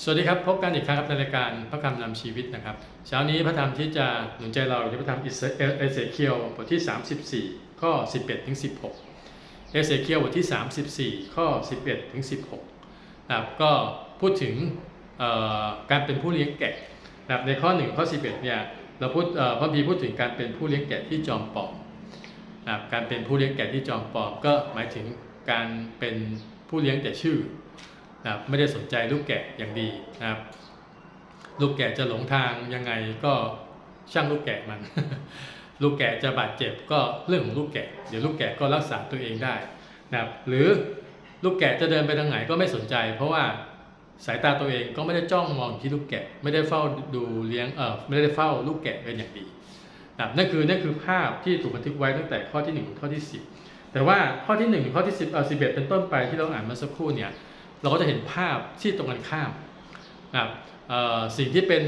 สวัสดีครับ พบกันอีกครั้งครับในรายการพระคำนำชีวิตนะครับ เช้านี้พระธรรมที่จะหนุนใจเราอยู่พระธรรมอิเอเอเซเคียลบทที่ 34 ข้อ 11 ถึง 16 เอเซเคียลบทที่ 34 ข้อ 11 ถึง 16นะครับก็พูดถึงการเป็นผู้เลี้ยงแกะนะครับในข้อ 1 ข้อ 11 เนี่ยเราพูดพระพีพูดถึงการเป็นผู้เลี้ยงแกะที่จอมปลอมนะครับการเป็นผู้เลี้ยงแกะที่จอมปลอมก็หมายถึงการเป็นผู้เลี้ยงแต่ชื่อ นะครับไม่ได้สนใจลูกแกะอย่างดีนะครับ ลูกแกะจะหลงทางยังไงก็ช่างลูกแกะมัน ลูกแกะจะบาดเจ็บก็เรื่องของลูกแกะ เดี๋ยวลูกแกะก็รักษาตัวเองได้นะครับ หรือลูกแกะจะเดินไปทางไหนก็ไม่สนใจ เพราะว่าสายตาตัวเองก็ไม่ได้จ้องมองที่ลูกแกะ ไม่ได้เฝ้าดูเลี้ยงเออไม่ได้เฝ้าลูกแกะเป็นอย่างดีนะครับนั่นคือนั่นคือภาพที่ถูกบันทึกไว้ตั้งแต่ข้อที่1ถึงข้อที่ 10 แต่ว่าข้อที่1ถึงข้อที่10เออ11 เป็นต้นไปที่เราอ่านมาสักครู่เนี่ย เราก็จะเห็นภาพที่ตรงกันข้ามนะครับสิ่งที่เป็น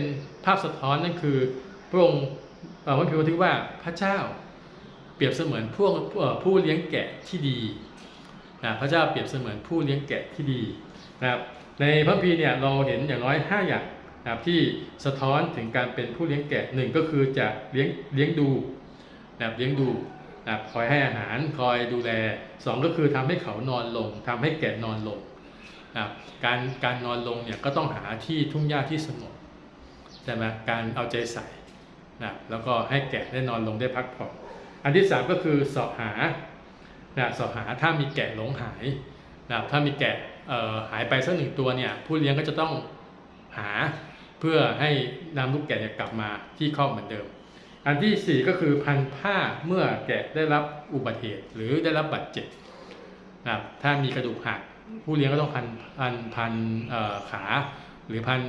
ภาพสะท้อนนั่นคือพระองค์เอ่อพระคิดบันทึกว่าพระเจ้าเปรียบเสมือนพวกเอ่อผู้เลี้ยงแกะที่ดีนะพระเจ้าเปรียบเสมือนผู้เลี้ยงแกะที่ดีนะครับในพระคัมภีเนี่ยเราเห็นอย่างน้อย 5 อย่างนะครับที่สะท้อนถึงการเป็นผู้เลี้ยงแกะหนึ่งก็คือจะเลี้ยงเลี้ยงดูนะครับเลี้ยงดูนะครับคอยให้อาหารคอยดูแลสองก็คือทำให้เขานอนลงทำให้แกะนอนลง นะครับการการนอนลงเนี่ยก็ต้องหาที่ทุ่งหญ้าที่สงบใช่ไหมการเอาใจใส่นะแล้วก็ให้แกะได้นอนลงได้พักผ่อนอันที่สามก็คือสอบหานะสอบหาถ้ามีแกะหลงหายนะถ้ามีแกะหายไปสักหนึ่งตัวเนี่ยผู้เลี้ยงก็จะต้องหาเพื่อให้นำลูกแกะเนี่ยกลับมาที่คอกเหมือนเดิม อันที่สี่ก็คือพันผ้าเมื่อแกะได้รับอุบัติเหตุหรือได้รับบาดเจ็บนะครับถ้ามีกระดูกหัก ผู้เลี้ยงก็ต้องพันพันพันขาหรือพัน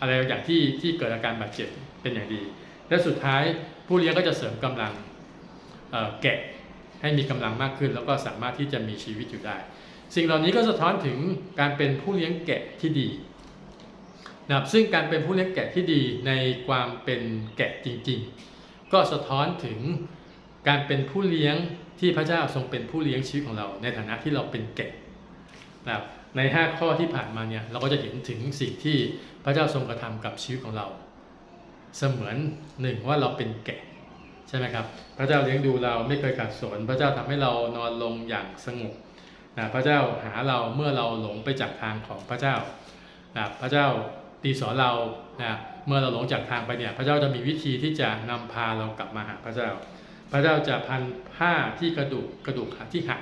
อะไรอย่างที่ที่เกิดอาการบาดเจ็บเป็นอย่างดี และสุดท้ายผู้เลี้ยงก็จะเสริมกำลังแกะให้มีกำลังมากขึ้น แล้วก็สามารถที่จะมีชีวิตอยู่ได้ สิ่งเหล่านี้ก็สะท้อนถึงการเป็นผู้เลี้ยงแกะที่ดีนะครับซึ่งการเป็นผู้เลี้ยงแกะที่ดีในความเป็นแกะจริง ๆ ก็สะท้อนถึงการเป็นผู้เลี้ยงที่พระเจ้าทรงเป็นผู้เลี้ยงชีวิตของเรา ในฐานะที่เราเป็นแกะ นะครับใน 5 ข้อที่ผ่านมาเนี่ยเราก็จะเห็นถึงสิ่งที่พระเจ้าทรงกระทำกับชีวิตของเรา เสมือนหนึ่งว่าเราเป็นแกะใช่ไหมครับพระเจ้าเลี้ยงดูเราไม่เคยขาดสน พระเจ้าทำให้เรานอนลงอย่างสงบนะพระเจ้าหาเราเมื่อเราหลงไปจากทางของพระเจ้านะพระเจ้าตีสอนเรานะเมื่อเราหลงจากทางไปเนี่ยพระเจ้าจะมีวิธีที่จะนำพาเรากลับมาหาพระเจ้า พระเจ้าจะพันผ้าที่กระดูกกระดูกที่หัก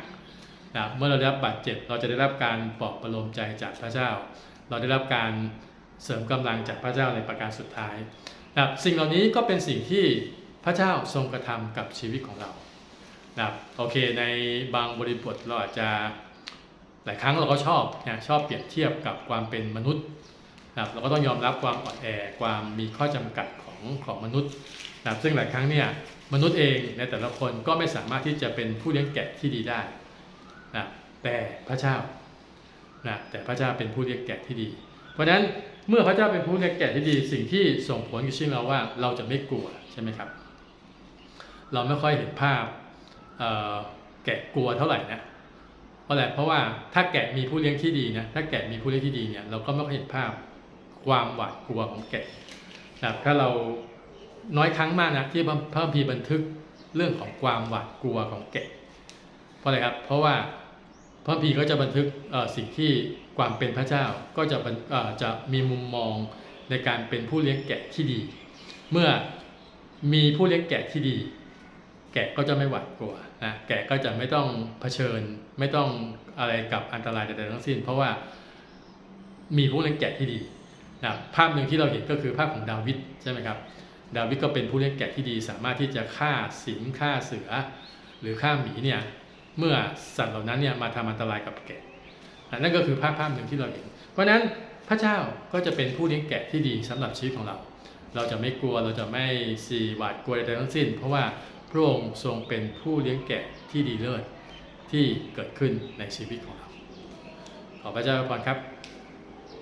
นะเมื่อเราได้รับบาดเจ็บ เราจะได้รับการปลอบประโลมใจจากพระเจ้า เราได้รับการเสริมกำลังจากพระเจ้าในประการสุดท้ายนะสิ่งเหล่านี้ก็เป็นสิ่งที่พระเจ้าทรงกระทำกับชีวิตของเรานะโอเคในบางบริบทเราอาจจะหลายครั้งเราก็ชอบนะชอบเปรียบเทียบกับความเป็นมนุษย์นะเราก็ต้องยอมรับความอ่อนแอความมีข้อจำกัดของของมนุษย์นะซึ่งหลายครั้งเนี่ยมนุษย์เองในแต่ละคนก็ไม่สามารถที่จะเป็นผู้เลี้ยงแกะที่ดีได้ นะแต่พระเจ้านะแต่พระเจ้าเป็นผู้เลี้ยงแกะที่ดี เพราะฉะนั้นเมื่อพระเจ้าเป็นผู้เลี้ยงแกะที่ดี สิ่งที่ส่งผลกับชีวิตเราว่าเราจะไม่กลัวใช่ไหมครับ เราไม่ค่อยเห็นภาพแกะกลัวเท่าไหร่นะเพราะอะไรเพราะว่าถ้าแกะมีผู้เลี้ยงที่ดีนะถ้าแกะมีผู้เลี้ยงที่ดีเนี่ยเราก็ไม่ค่อยเห็นภาพความหวาดกลัวของแกะนะถ้าเราน้อยครั้งมากนะที่พระพีบันทึกเรื่องของความหวาดกลัวของแกะ เพราะอะไรครับ เพราะว่า พระคัมภีก็จะบันทึกสิ่งที่ความเป็นพระเจ้าก็จะจะมีมุมมองในการเป็นผู้เลี้ยงแกะที่ดี เมื่อมีผู้เลี้ยงแกะที่ดี แกะก็จะไม่หวาดกลัวนะแกะก็จะไม่ต้องเผชิญ ไม่ต้องอะไรกับอันตรายใดๆทั้งสิ้น เพราะว่ามีผู้เลี้ยงแกะที่ดีนะภาพหนึ่งที่เราเห็นก็คือภาพของดาวิดใช่ไหมครับดาวิดก็เป็นผู้เลี้ยงแกะที่ดี สามารถที่จะฆ่าสิงฆ่าเสือ หรือฆ่าหมีเนี่ย เมื่อสัตว์เหล่านั้นเนี่ยมาทำอันตรายกับแกะนั่นก็คือภาพภาพหนึ่งที่เราเห็น เพราะฉะนั้นพระเจ้าก็จะเป็นผู้เลี้ยงแกะที่ดีสำหรับชีวิตของเรา เราจะไม่กลัวเราจะไม่สีหวาดกลัวใดๆทั้งสิ้น เพราะว่าพระองค์ทรงเป็นผู้เลี้ยงแกะที่ดีเลิศที่เกิดขึ้นในชีวิตของเรา ขอพระเจ้าอวยพรครับ